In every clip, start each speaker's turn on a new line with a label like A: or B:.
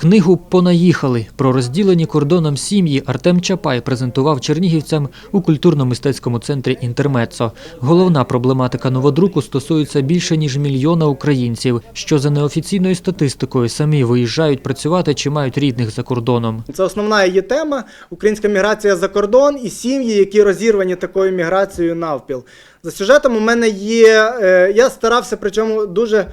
A: Книгу Понаїхали про розділені кордоном сім'ї Артем Чапай презентував чернігівцям у культурно-мистецькому центрі Інтермецо. Головна проблематика новодруку стосується більше ніж мільйона українців, що за неофіційною статистикою самі виїжджають працювати чи мають рідних за кордоном.
B: Це основна її тема українська міграція за кордон і сім'ї, які розірвані такою міграцією навпіл. За сюжетом у мене є. е, Я старався причому дуже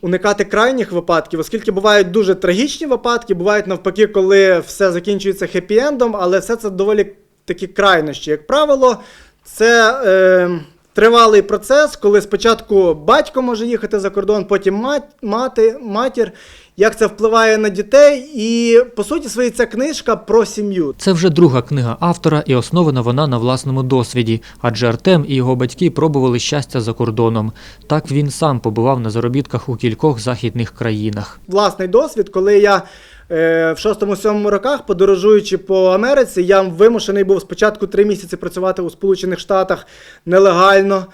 B: уникати крайніх випадків, оскільки бувають дуже трагічні випадки, бувають навпаки, коли все закінчується хеппі-ендом, але все це доволі такі крайнощі. Як правило, це. Е, Тривалий процес, коли спочатку батько може їхати за кордон, потім мать, мати, матір, як це впливає на дітей. І по суті, своїй ця книжка про сім'ю.
A: Це вже друга книга автора, і основана вона на власному досвіді, адже Артем і його батьки пробували щастя за кордоном. Так він сам побував на заробітках у кількох західних країнах.
B: Власний досвід, коли я в 6-7 роках, подорожуючи по Америці, я вимушений був спочатку три місяці працювати у Сполучених Штатах нелегально.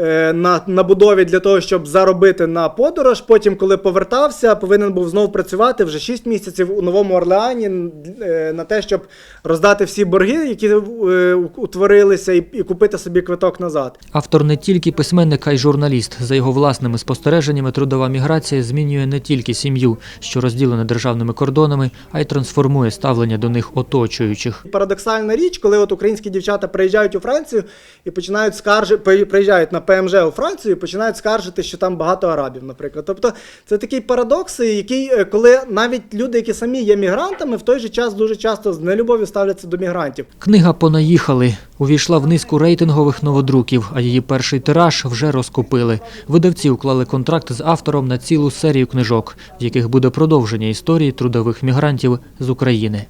B: Е, На, на будові для того, щоб заробити на подорож. Потім, коли повертався, повинен був знову працювати вже 6 місяців у Новому Орлеані е, на те, щоб роздати всі борги, які е, утворилися, і, і купити собі квиток назад.
A: Автор не тільки письменник, а й журналіст. За його власними спостереженнями, трудова міграція змінює не тільки сім'ю, що розділена державними кордонами, а й трансформує ставлення до них оточуючих.
B: Парадоксальна річ, коли от українські дівчата приїжджають у Францію і починають скаржити, приїжджають на ПМЖ у Францію і починають скаржити, що там багато арабів, наприклад. Тобто це такий парадокс, який, е, коли навіть люди, які самі є мігрантами, в той же час дуже часто з нелюбов'ю ставляться до мігрантів.
A: Книга Понаїхали увійшла в низку рейтингових новодруків, а її перший тираж вже розкупили. Видавці уклали контракт з автором на цілу серію книжок, в яких буде продовження історії трудових мігрантів з України.